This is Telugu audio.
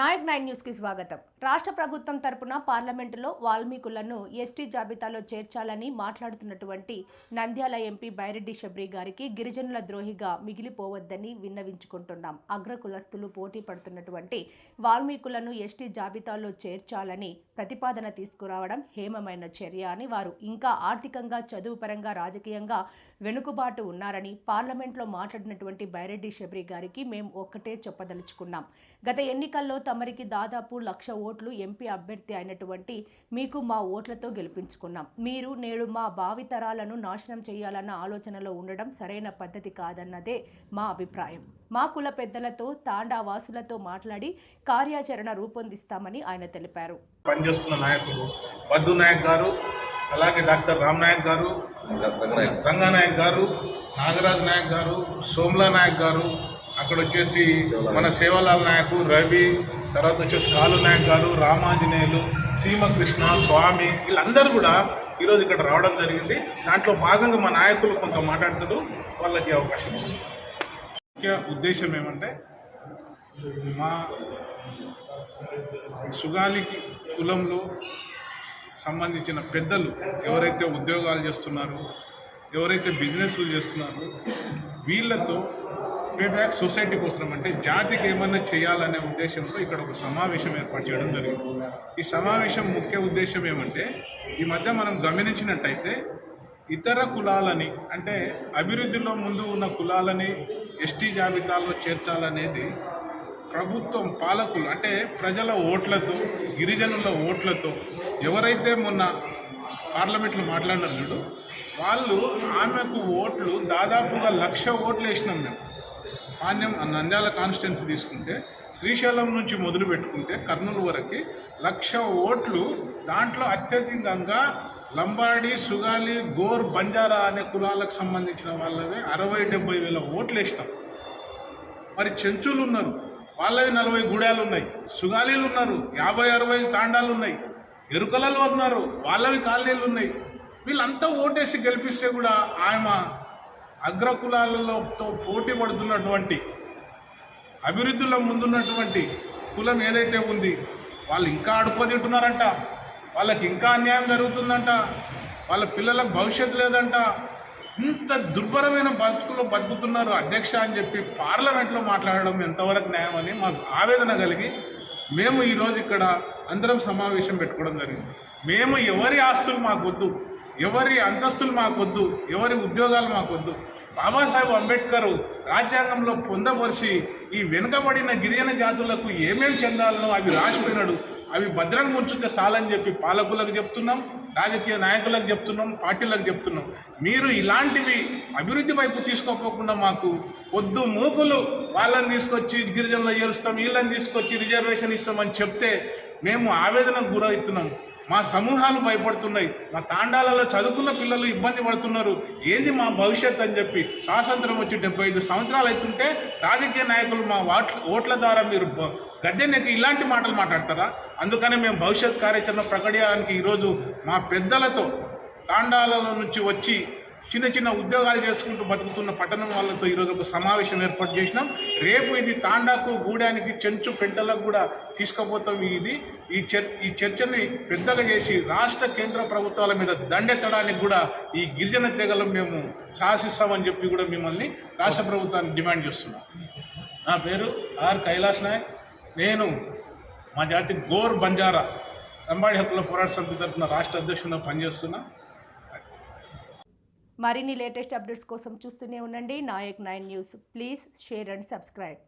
నైన్ న్యూస్కి స్వాగతం. రాష్ట్ర ప్రభుత్వం తరపున పార్లమెంటులో వాల్మీకులను ఎస్టీ జాబితాలో చేర్చాలని మాట్లాడుతున్నటువంటి నంద్యాల ఎంపీ బైరెడ్డి షబ్రి గారికి గిరిజనుల ద్రోహిగా మిగిలిపోవద్దని విన్నవించుకుంటున్నాం. అగ్ర కులస్తులు పోటీ పడుతున్నటువంటి వాల్మీకులను ఎస్టీ జాబితాలో చేర్చాలని ప్రతిపాదన తీసుకురావడం హేమమైన చర్య అని వారు ఇంకా ఆర్థికంగా చదువుపరంగా రాజకీయంగా వెనుకబాటు ఉన్నారని పార్లమెంట్లో మాట్లాడినటువంటి బైరెడ్డి షబ్రి గారికి మేము ఒక్కటే చెప్పదలుచుకున్నాం. గత ఎన్నికల్లో తమరికి దాదాపు లక్ష ఓట్లు ఎంపీ అభ్యర్థి అయినటువంటి మీకు మా ఓట్లతో గెలిపించుకున్నాం. మీరు నేడు మా భావితరాలను నాశనం చేయాలన్న ఆలోచనలో ఉండడం సరైన పద్ధతి కాదన్నదే మా అభిప్రాయం. మా కుల పెద్దలతో తాండా వాసులతో మాట్లాడి కార్యాచరణ రూపొందిస్తామని ఆయన తెలిపారు. పనిచేస్తున్న నాయకులు బద్దు నాయక్ గారు అలాగే డాక్టర్ రామ్ నాయక్ గారు రంగానాయక్ గారు నాగరాజ్ నాయక్ గారు సోమ్లా నాయక్ గారు అక్కడ వచ్చేసి మన సేవలాల్ నాయకు రవి తర్వాత వచ్చేసి కాలు నాయక్ గారు రామాంజనేయులు సీమకృష్ణ స్వామి వీళ్ళందరూ కూడా ఈరోజు ఇక్కడ రావడం జరిగింది. దాంట్లో భాగంగా మా నాయకులు కొంత మాట్లాడుతారు వాళ్ళకి అవకాశం ఇస్తుంది ముఖ్య ఉద్దేశం ఏమంటే మా సుగాలికి కులంలో సంబంధించిన పెద్దలు ఎవరైతే ఉద్యోగాలు చేస్తున్నారో ఎవరైతే బిజినెస్లు చేస్తున్నారో వీళ్ళతో పేబ్యాక్ సొసైటీ కోసం అంటే జాతికి ఏమన్నా చేయాలనే ఉద్దేశంతో ఇక్కడ ఒక సమావేశం ఏర్పాటు చేయడం జరిగింది. ఈ సమావేశం ముఖ్య ఉద్దేశం ఏమంటే ఈ మధ్య మనం గమనించినట్టయితే ఇతర కులాలని అంటే అభివృద్ధిలో ముందు ఉన్న కులాలని ఎస్టీ జాబితాలో చేర్చాలనేది ప్రభుత్వం పాలకులు అంటే ప్రజల ఓట్లతో గిరిజనుల ఓట్లతో ఎవరైతే మొన్న పార్లమెంట్లో మాట్లాడినారు చూడు. వాళ్ళు ఆమెకు ఓట్లు దాదాపుగా లక్ష ఓట్లు వేసినాం మేము. మాన్యం నంద్యాల కాన్స్టిట్యున్సీ తీసుకుంటే శ్రీశైలం నుంచి మొదలు పెట్టుకుంటే కర్నూలు వరకు లక్ష ఓట్లు దాంట్లో అత్యధికంగా లంబాడి సుగాలి గోర్ బంజారా అనే కులాలకు సంబంధించిన వాళ్ళవే అరవై డెబ్బై వేల ఓట్లు వేసినాం. మరి చెంచులు ఉన్నారు. వాళ్ళవి నలభై గూడాలు ఉన్నాయి. సుగాలీలు ఉన్నారు. యాభై అరవై తాండాలు ఉన్నాయి. ఎరుకలలో ఉన్నారు వాళ్ళవి కాలనీలు ఉన్నాయి. వీళ్ళంతా ఓటేసి గెలిపిస్తే కూడా ఆమె అగ్రకులాలతో పోటీ పడుతున్నటువంటి అభివృద్ధిలో ముందున్నటువంటి కులం ఏదైతే ఉంది వాళ్ళు ఇంకా అడుకోదింటున్నారంట వాళ్ళకి ఇంకా అన్యాయం జరుగుతుందంట. వాళ్ళ పిల్లలకు భవిష్యత్తు లేదంట. ఇంత దుర్భరమైన బతుకులో బతుకుతున్నారు అధ్యక్ష అని చెప్పి పార్లమెంట్లో మాట్లాడడం ఎంతవరకు న్యాయమని మాకు ఆవేదన కలిగి మేము ఈరోజు ఇక్కడ అందరం సమావేశం పెట్టుకోవడం జరిగింది. మేము ఎవరి ఆస్తులు మాకొద్దు ఎవరి అంతస్తులు మాకొద్దు ఎవరి ఉద్యోగాలు మాకొద్దు. బాబాసాహెబ్ అంబేద్కర్ రాజ్యాంగంలో పొందపరిచి ఈ వెనుకబడిన గిరిజన జాతులకు ఏమేమి చెందాలనో అవి రాసిపోయినాడు. అవి భద్రంగా ఉంచుతే చాలని చెప్పి పాలకులకు చెప్తున్నాం. రాజకీయ నాయకులకు చెప్తున్నాం పార్టీలకు చెప్తున్నాం. మీరు ఇలాంటివి అభివృద్ధి వైపు తీసుకోపోకుండా మాకు పొద్దు మూకులు వాళ్ళని తీసుకొచ్చి గిరిజనులు చేరుస్తాం వీళ్ళని తీసుకొచ్చి రిజర్వేషన్ ఇస్తామని చెప్తే మేము ఆవేదనకు గురవుతున్నాం. మా సమూహాలు భయపడుతున్నాయి. మా తాండాలలో చదువుకున్న పిల్లలు ఇబ్బంది పడుతున్నారు. ఏంది మా భవిష్యత్ అని చెప్పి స్వాతంత్రం వచ్చి డెబ్బై ఐదు సంవత్సరాలు అవుతుంటే రాజకీయ నాయకులు మా ఓట్ల ఓట్ల ద్వారా మీరు బ- ఇలాంటి మాటలు మాట్లాడతారా? అందుకనే మేము భవిష్యత్ కార్యాచరణ ప్రకటించడానికి ఈరోజు మా పెద్దలతో తాండాలలో నుంచి వచ్చి చిన్న చిన్న ఉద్యోగాలు చేసుకుంటూ బతుకుతున్న పట్టణం వాళ్ళతో ఈరోజు ఒక సమావేశం ఏర్పాటు చేసినాం. రేపు ఇది తాండాకు గూడానికి చెంచు పెంటలకు కూడా తీసుకుపోతాం ఇది. ఈ చర్ ఈ చర్చని పెద్దగా చేసి రాష్ట్ర కేంద్ర ప్రభుత్వాల మీద దండెత్తడానికి కూడా ఈ గిరిజన తెగలు మేము సాహసిస్తామని చెప్పి కూడా మిమ్మల్ని రాష్ట్ర ప్రభుత్వాన్ని డిమాండ్ చేస్తున్నాం. నా పేరు ఆర్ కైలాస్ నాయక్. నేను మా జాతి గోర్ బంజారా లంబాడి హక్కుల పోరాట సమితి తరఫున రాష్ట్ర అధ్యక్షుడిగా పనిచేస్తున్నా. మరిన్ని లేటెస్ట్ అప్డేట్స్ కోసం చూస్తూనే ఉండండి. Nayak nine news. Please share and subscribe.